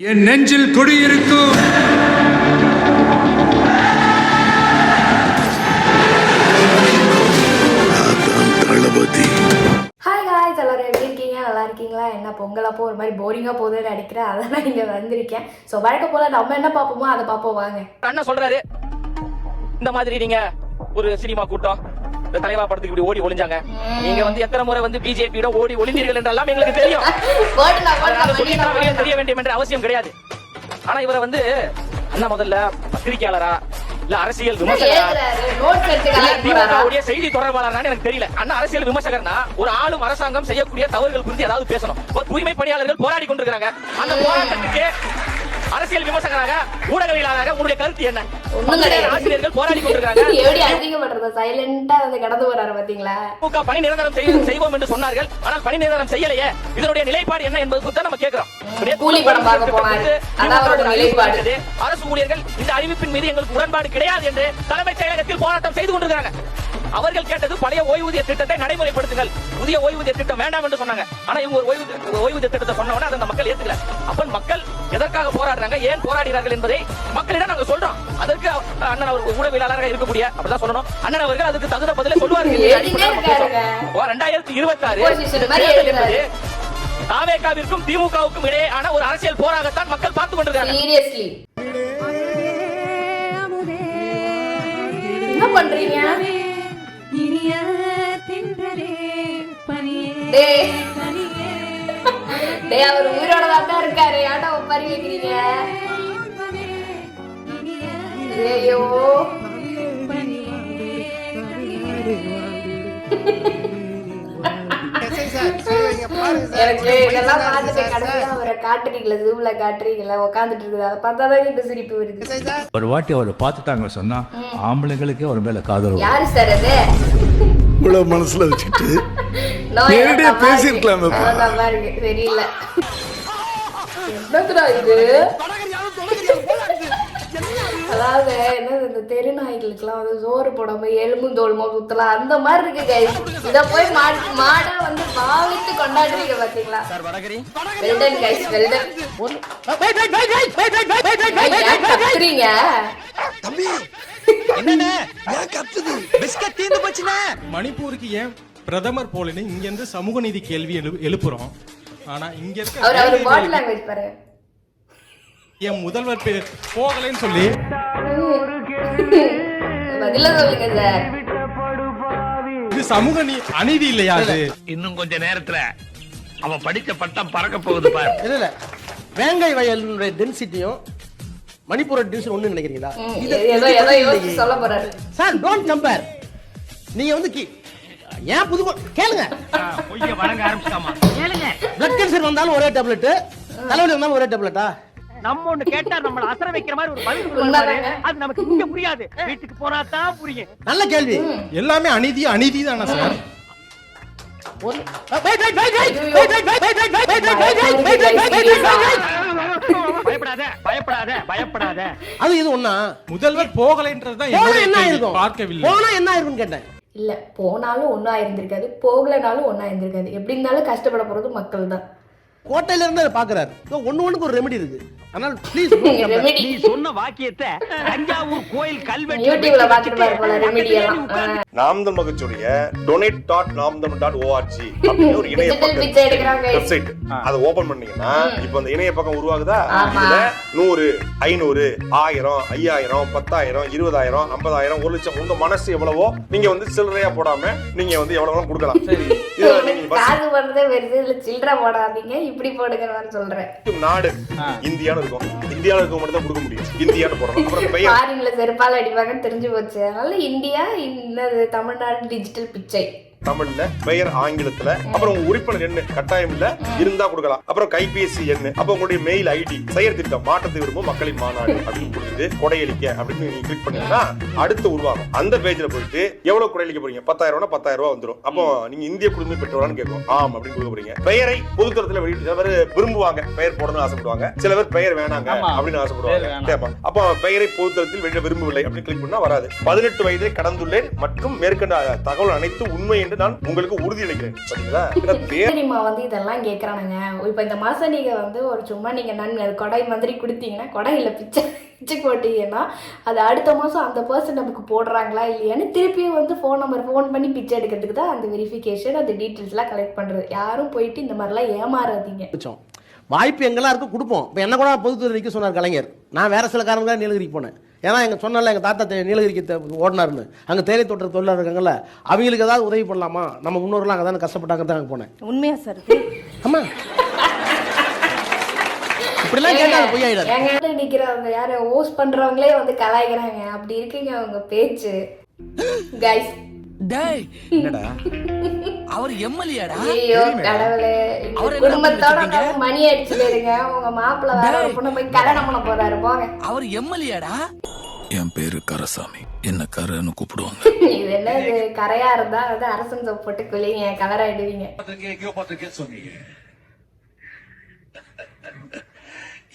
என் நெஞ்சில் குடியிருக்கும் தளபதி. Hi guys எல்லாரும் எப்படி இருக்கீங்க? நல்லா இருக்கீங்களா? என்ன பொங்கல் அப்போ ஒரு மாதிரி போரிங்காக போகுதுன்னு நினைக்கிறேன். அதெல்லாம் இங்கே வந்திருக்கேன். ஸோ வழக்கம் போல் நம்ம என்ன பார்ப்போமோ அதை பார்ப்போம் வாங்க. அண்ணன் சொல்றாரு. இந்த மாதிரி நீங்க ஒரு சினிமா கூட்டம் இந்த தலைவா படத்துக்கு இப்படி ஓடி ஒளிஞ்சாங்க. நீங்க வந்து எத்தனை முறை வந்து பிஜேபியோட ஓடி ஒளிந்தீர்கள் என்றெல்லாம் எங்களுக்கு தெரியும். வெளியே தெரிய வேண்டும் என்ற அவசியம் கிடையாது. ஆனா இவரை வந்து அண்ணா முதல்ல பத்திரிகையாளரா இல்ல அரசியல் விமர்சகரா எழுதுறாரு நோட்ஸ் எடுத்து இல்ல கலெக்ட் போறாரா திமுகவுடைய செய்தி தொடர்பாளர்னு எனக்கு தெரியல. அண்ணா அரசியல் விமர்சகர்னா ஒரு ஆளும் அரசாங்கம் செய்யக்கூடிய தவறுகள் குறித்து ஏதாவது பேசணும். தூய்மை பணியாளர்கள் போராடி கொண்டிருக்காங்க அந்த போராட்டத்துக்கு அரசியல் விமர்சகராக ஊடகவியலாளராக உங்களுடைய கருத்து என்ன. ஆசிரியர்கள் போராடி கொண்டிருக்காங்க. எப்படி அதிகப்படுறது சைலண்டா வந்து கடந்து போறாரு பாத்தீங்களா? திமுக பணி நிரந்தரம் செய்வோம் என்று சொன்னார்கள். ஆனால் பணி நிரந்தரம் செய்யலையே. இதனுடைய நிலைப்பாடு என்ன என்பது குறித்து நம்ம கேட்கிறோம். கூலி படம் பார்க்க போனாரு. அரசு ஊழியர்கள் இந்த அறிவிப்பின் மீது எங்களுக்கு உடன்பாடு கிடையாது என்று தலைமைச் செயலகத்தில் போராட்டம் செய்து கொண்டிருக்கிறாங்க. அவர்கள் கேட்டது பழைய ஓய்வூதிய திட்டத்தை நடைமுறைப்படுத்துங்கள். புதிய ஓய்வூதிய திட்டம் வேண்டாம் என்று சொன்னாங்க. ஆனா இவங்க ஒரு ஓய்வூதிய ஓய்வூதிய திட்டத்தை சொன்ன உடனே அதை அந்த மக்கள் ஏத்துக்கல. அப்ப மக்கள் எதற்காக போராடுறாங்க? ஏன் போராடுகிறார்கள் என்பதை மக்களிடம் நாங்க சொல்றோம். அதற்கு அண்ணன் அவர் ஊடகவியலாளராக இருக்கக்கூடிய அப்படிதான் சொல்லணும். அண்ணன் அவர்கள் அதுக்கு தகுந்த பதிலை சொல்லுவார்கள் இந்த எழுதிட்டே அடிப்படையில் நம்ம இருக்காருங்க. பேசுறோம். ஓ, 2026 Opposition மாதிரி தேர்தல் எழுதுறாரு. என்பது தாவேகாவிற்கும் திமுகவுக்கும் இடையேயான ஒரு அரசியல் போராகத்தான் மக்கள் பார்த்து கொண்டிருக்காங்க பனியே டேய் அவர் உயிரோட தான் இருக்காரு. ஏன்டா உட்காரி வைக்கிறீங்க? ஐயோ எனக்கு இதெல்லாம் பார்த்துட்டு கடைசியா அவரை காட்டுறீங்களா ஜூம்ல காட்டுறீங்களா உட்காந்துட்டு இருக்குது. அதை பார்த்தா தான் இந்த சிரிப்பு வருது. ஒரு வாட்டி அவரை பார்த்துட்டாங்க சொன்னா ஆம்பளைங்களுக்கே ஒரு மேல காதல். யாரு சார் அது? இவ்வளவு மனசுல வச்சுட்டு நான் நேரடியா எனக்கு தப்பா பேசியிருக்கலாமே. தெரியல அதாவது என்னது இந்த தெரு நாய்களுக்குலாம் வந்து சோறு போடாம எலும்பும் தோலுமோ சுத்தலாம் அந்த மாதிரி இருக்கு guys. இத போய் மாடு மாடா வந்து பாவித்து கொண்டாடுறீங்க பாத்தீங்களா வெல்டன் கைஸ் கத்துறீங்க என்னண்ணே? ஏன் கத்துது? பிஸ்கட் தீர்ந்து போச்சுண்ணே. மணிப்பூருக்கு ஏன் பிரதமர் போலன்னு இங்க இருந்து சமூக நீதி கேள்வி எழு எழுப்புறோம். ஆனா இங்க இருக்க என் முதல்வர் பே- போகலைன்னு சொல்லி. இது சமூக நீ அநீதி இல்லையா அது? இன்னும் கொஞ்ச நேரத்துல அவன் படிச்ச பட்டம் பறக்க போகுது பாரு. இல்ல இல்ல. வேங்கை வயலுடைய டென்சிட்டியும் மணிப்பூரோட டென்சிட்டி ஒண்ணு நினைக்கிறீங்களா? சார் டோன்ட் கம்பேர் நீங்க வந்து கி- ஏன் புது கேளுங்க. பிளட் கேன்சர் வந்தாலும் ஒரே டேப்லெட் தலைவலி வந்தாலும் ஒரே டேப்லெட்டா நம்ம ஒண்ணு கேட்டா நம்மள அசர வைக்கிற மாதிரி ஒரு பதில் அது நமக்கு இங்க புரியாது. வீட்டுக்கு போனா தான் புரியும். நல்ல கேள்வி. எல்லாமே அநீதி அநீதி தானே சார் அது இது ஒண்ணா? முதல்வர் போகலைன்றதுதான் என்ன இருக்கும் பார்க்கவில்லை. போனா என்ன ஆயிருக்கும் கேட்டேன். இல்லை போனாலும் ஒன்றா இருந்திருக்காது போகலைனாலும் ஒன்றா இருந்திருக்காது எப்படி இருந்தாலும் கஷ்டப்பட போகிறது மக்கள் தான் கோட்டையிலேருந்து அதை பார்க்குறாரு ஸோ ஒன்றுக்கு ஒரு ரெமெடி இருக்குது அதனால ப்ளீஸ் நீ சொன்ன வாக்கியத்தை தஞ்சாவூர் கோயில் கல்வெட்டு யூடியூப்ல பாத்துட்டு போல ரெமெடி எல்லாம். நாம்தல் மகச்சுடைய டொனேட் டாட் நாம்தம் டாட் ஓஆர்ஜி அப்படின்னு ஒரு இணைய. பக்கம் வெப்சைட் அதை ஓபன் பண்ணீங்கன்னா இப்போ அந்த இணைய பக்கம் உருவாகுதா. இதுல நூறு ஐநூறு ஆயிரம் ஐயாயிரம் பத்தாயிரம் இருபதாயிரம் ஐம்பதாயிரம் ஒரு லட்சம் உங்க மனசு எவ்வளவோ நீங்க வந்து சில்லறையா போடாம நீங்க வந்து எவ்வளவு வேணாலும் கொடுக்கலாம். காசு போடுறதே பெருசு இல்ல சில்லற போடாதீங்க இப்படி போடுங்கன்னு சொல்றேன். நாடு இந்தியான்னு இருக்கும். இந்தியால இருக்க மட்டும் தான் கொடுக்க முடியும். இந்தியான்னு போடணும். அப்புறம் பெயர். ஃபாரின்ல செருப்பால அடிப்பாங்கன்னு தெரிஞ்சு போச்சு. அதனால இந்தியா இன்னது தமிழ்நாடு டிஜிட்டல் பிச்சை. தமிழ்ல பெயர் ஆங்கிலத்துல அப்புறம் உங்க உறுப்பினர் எண்ணு கட்டாயம் இல்ல இருந்தா கொடுக்கலாம். அப்புறம் கைபேசி எண்ணு அப்ப உங்களுடைய மெயில் ஐடி செயற் திட்டம் மாற்றத்தை விரும்பும் மக்களின் மாநாடு அப்படின்னு கொடுத்துட்டு கொடையளிக்க அப்படின்னு நீங்க கிளிக் பண்ணீங்கன்னா அடுத்து உருவாகும். அந்த பேஜ்ல போயிட்டு எவ்வளவு கொடையளிக்க போறீங்க? பத்தாயிரம் ரூபாய் பத்தாயிரம் ரூபாய் வந்துரும். அப்போ நீங்க இந்திய குடிமை பெற்றவரான்னு கேட்கும் ஆம் அப்படின்னு கொடுக்க போறீங்க. பெயரை பொதுத்தரத்துல வெளியிட்டு சில பேர் விரும்புவாங்க. பெயர் போடணும்னு ஆசைப்படுவாங்க. சில பேர் பெயர் வேணாங்க அப்படின்னு ஆசைப்படுவாங்க. கேட்பாங்க. அப்போ பெயரை பொதுத்தரத்தில் வெளியிட விரும்பவில்லை அப்படின்னு கிளிக் பண்ணா வராது. பதினெட்டு வயதை கடந்துள்ளேன் மற்றும் மேற்கண்ட தகவல் அனைத்து உண்மை என்று என்று நான் உங்களுக்கு உறுதியளிக்கிறேன் சரிங்களா? சரிம்மா வந்து இதெல்லாம் கேட்குறானுங்க இப்போ இந்த மாதம் நீங்கள் வந்து ஒரு சும்மா நீங்கள் நன் கொடை மாதிரி கொடுத்தீங்கன்னா கொடை இல்லை பிச்சை பிச்சை போட்டீங்கன்னா அது அடுத்த மாதம் அந்த பர்சன் நமக்கு போடுறாங்களா இல்லையான்னு திருப்பியும் வந்து ஃபோன் நம்பர் ஃபோன் பண்ணி பிச்சை எடுக்கிறதுக்கு தான் அந்த வெரிஃபிகேஷன் அந்த டீட்டெயில்ஸ்லாம் கலெக்ட் பண்ணுறது யாரும் போயிட்டு இந்த மாதிரிலாம் ஏமாறாதீங்க. வாய்ப்பு எங்கெல்லாம் இருக்கும் கொடுப்போம். இப்போ என்ன கூட பொதுத்துறை நிற்க சொன்னார் கலைஞர். நான் வேற சில காரணங்களாக நீலகிரிக்கு போனேன். ஏன்னா எங்க சொன்னால எங்கள் தாத்தா தே- நீலகிரிக்கு ஓடினாருன்னு. அங்கே தேயிலை தோட்ட தொழிலாளர் இருக்காங்கல்ல அவங்களுக்கு ஏதாவது உதவி பண்ணலாமா? நம்ம முன்னோர்கள்லாம் அங்கே தானே கஷ்டப்பட்டாங்க தான் அங்கே போனேன். உண்மையா சார் ஆமா. இப்படிலாம் கேட்டால் பொய்யாயிடாது. எங்க நிக்கிறவங்க யாரு? ஹோஸ்ட் பண்றவங்களே வந்து கலாய்க்கிறாங்க. அப்படி இருக்குங்க அவங்க பேச்சு. கைஸ் டேய் என்னடா? அவர் எம்எல்ஏடா? ஐயோ கடவுளே. அவரை குடும்பத்தோட மணி அடிச்சுட்டு இருங்க உங்க மாப்பிள்ள வேற ஒரு பொண்ணை போய் கல்யாணம் பண்ண போறாரு. போங்க. அவர் எம்எல்ஏடா? என் பேரு கரசாமி. என்ன கரன்னு கூப்பிடுவாங்க. இது என்ன இது கரையா இருந்தா வந்து அரசன் சோப் போட்டு குளிங்க கலர் ஆயிடுவீங்க.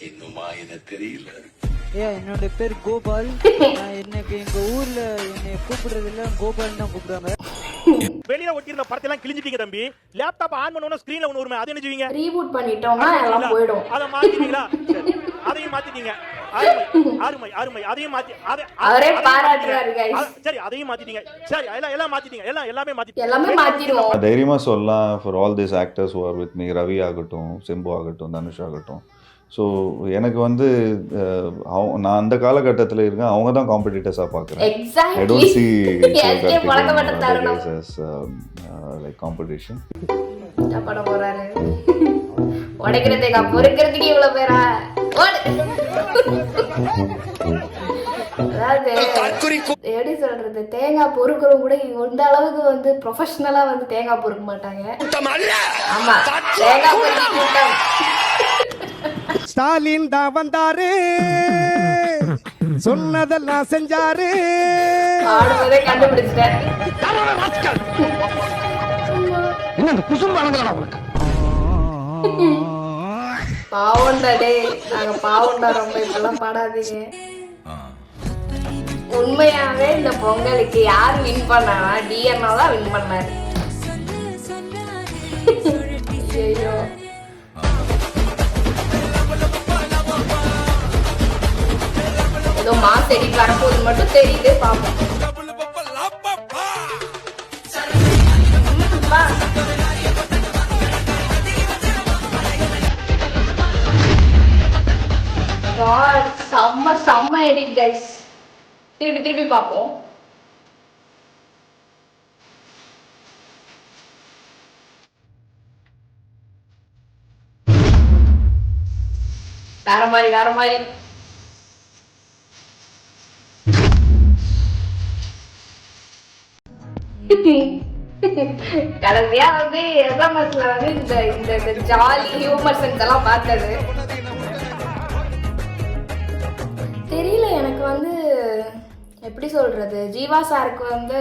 இன்னுமா இத தெரியல. ஏன் என்னோட பேர் கோபால். நான் எனக்கு எங்க ஊர்ல என்னை கூப்பிடுறது இல்ல கோபால் தான் கூப்பிடுவாங்க வெளியில ஒட்டியிருந்த படத்தெல்லாம் கிழிஞ்சிட்டீங்க தம்பி. லேப்டாப் ஆன் பண்ணனும் ஸ்கிரீன்ல ஒண்ணு வருமே அது என்ன செய்வீங்க? ரீபூட் பண்ணிட்டோம்னா எல்லாம் போயிடும். அதை மாத்திட்டீங்களா. அதையும் மாத்திட்டீங்க. அருமை அருமை அதையும் மாத்தி அவரே பாராட்டுறாரு, சரி அதையும் மாத்திட்டீங்க. சரி எல்லாம் எல்லாம் மாத்திட்டீங்க. எல்லாம் எல்லாமே மாத்திட்டீங்க. எல்லாமே மாத்திடுவோம். தைரியமா சொல்லலாம். For all this actors are with me Ravi ஆகட்டும் சிம்பு ஆகட்டும் தனுஷ் ஆகட்டும். ஸோ எனக்கு வந்து நான் அந்த காலகட்டத்தில் இருக்கேன். அவங்க தான் காம்படிட்டர்ஸாக பார்க்குறேன். I don't see like competition பொறுக்கிறதுக்கு பேரா? ஓடு அதாவது எப்படி சொல்றது தேங்காய் பொறுக்கிறவங்க கூட இந்த அளவுக்கு வந்து ப்ரொஃபஷனலா வந்து தேங்காய் பொறுக்க மாட்டாங்க. ஆமா தேங்காய் பொறுக்கி கூட்டம். ஸ்டாலின் தான் வந்தாரு. சொன்னதெல்லாம் செஞ்சாரு. கண்டுபிடிச்சிட்டேன். என்ன அந்த குசும்பானங்களா உனக்கு? பாவம்டா டேய். நாங்க பாவம்டா ரொம்ப இப்பெல்லாம் பாடாதீங்க. உண்மையாவே இந்த பொங்கலுக்கு யார் வின் பண்ணானா டிஎன்ஓ தான் வின் பண்ணாரு. ஐயோ. ஏதோ மாஸ் எடிட் வரப்போகுது மட்டும் தெரியுது பாப்போம். God, செம்ம செம்ம எடிட் கைஸ் திருப்பி திருப்பி பார்ப்போம். வேற மாதிரி வேற மாதிரி. கடைசியா வந்து எஸ்எம்எஸ்ல வந்து இந்த இந்த இந்த ஜாலி ஹியூமர் சென்ஸ் எல்லாம் பார்த்தது. எனக்கு வந்து எப்படி சொல்கிறது ஜீவா சாருக்கு வந்து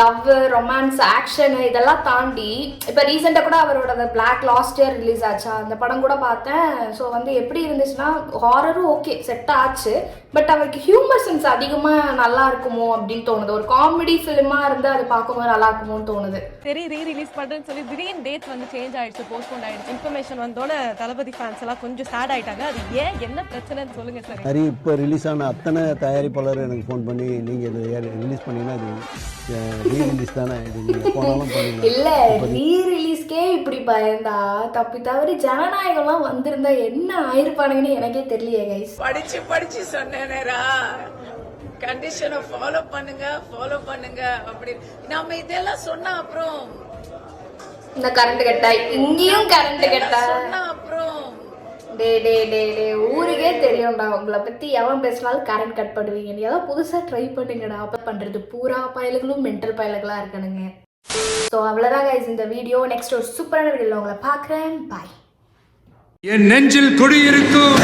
லவ் ரொமான்ஸ் ஆக்ஷன் இதெல்லாம் தாண்டி இப்போ ரீசெண்டாக கூட அவரோட அந்த பிளாக் லாஸ்ட் இயர் ரிலீஸ் ஆச்சா? அந்த படம் கூட பார்த்தேன். ஸோ வந்து எப்படி இருந்துச்சுன்னா ஹாரரும் ஓகே செட் ஆச்சு. பட் அவருக்கு ஹியூமர் சென்ஸ் அதிகமாக நல்லா இருக்குமோ அப்படின்னு தோணுது. ஒரு காமெடி ஃபிலிமாக இருந்து அது பார்க்கும்போது நல்லா இருக்குமோன்னு தோணுது. சரி ரீ ரிலீஸ் பண்றேன்னு சொல்லி திடீர்னு டேட் வந்து சேஞ்ச் ஆயிடுச்சு போஸ்ட்போன் ஆயிடுச்சு. இன்ஃபர்மேஷன் வந்தோட தளபதி ஃபேன்ஸ் எல்லாம் கொஞ்சம் சேட் ஆயிட்டாங்க. அது ஏன் என்ன பிரச்சனைன்னு சொல்லுங்க சார். சரி இப்போ ரிலீஸ் ஆன அத்தனை தயாரிப்பாளர் எனக்கு ஃபோன் பண்ணி நீங்கள் இது ரிலீஸ் பண்ணீங்கன்னா இது ரீ ரிலீஸ் தானே? இது நீங்கள் போனாலும் பண்ணுங்க. இல்ல ரீ ரிலீஸ்க்கே இப்படி பயந்தா தப்பி தவறி ஜனநாயகம்லாம் வந்திருந்தா என்ன ஆயிருப்பானுங்கன்னு எனக்கே தெரியலையே கைஸ் படிச்சு படிச்சு சொன்னேனேரா கண்டிஷனை ஃபாலோ பண்ணுங்க ஃபாலோ பண்ணுங்க அப்படி. நம்ம இதெல்லாம் சொன்னா அப்புறம் இந்த கரண்ட் கட்டாய். இங்கேயும் கரண்ட் கட்டா டே டே டே டே ஊருக்கே தெரியும்டா. உங்களை பத்தி எவன் பேசினாலும் கரண்ட் கட் பண்ணுவீங்க. நீ ஏதாவது புதுசா ட்ரை பண்ணுங்கடா. அப்ப பண்றது பூரா பயலுகளும் மென்டல் பயலுகளா இருக்கணுங்க. ஸோ அவ்வளோதான் கைஸ் இந்த வீடியோ நெக்ஸ்ட் ஒரு சூப்பரான வீடியோவில் உங்களை பார்க்குறேன். பாய் என் நெஞ்சில் குடியிருக்கும்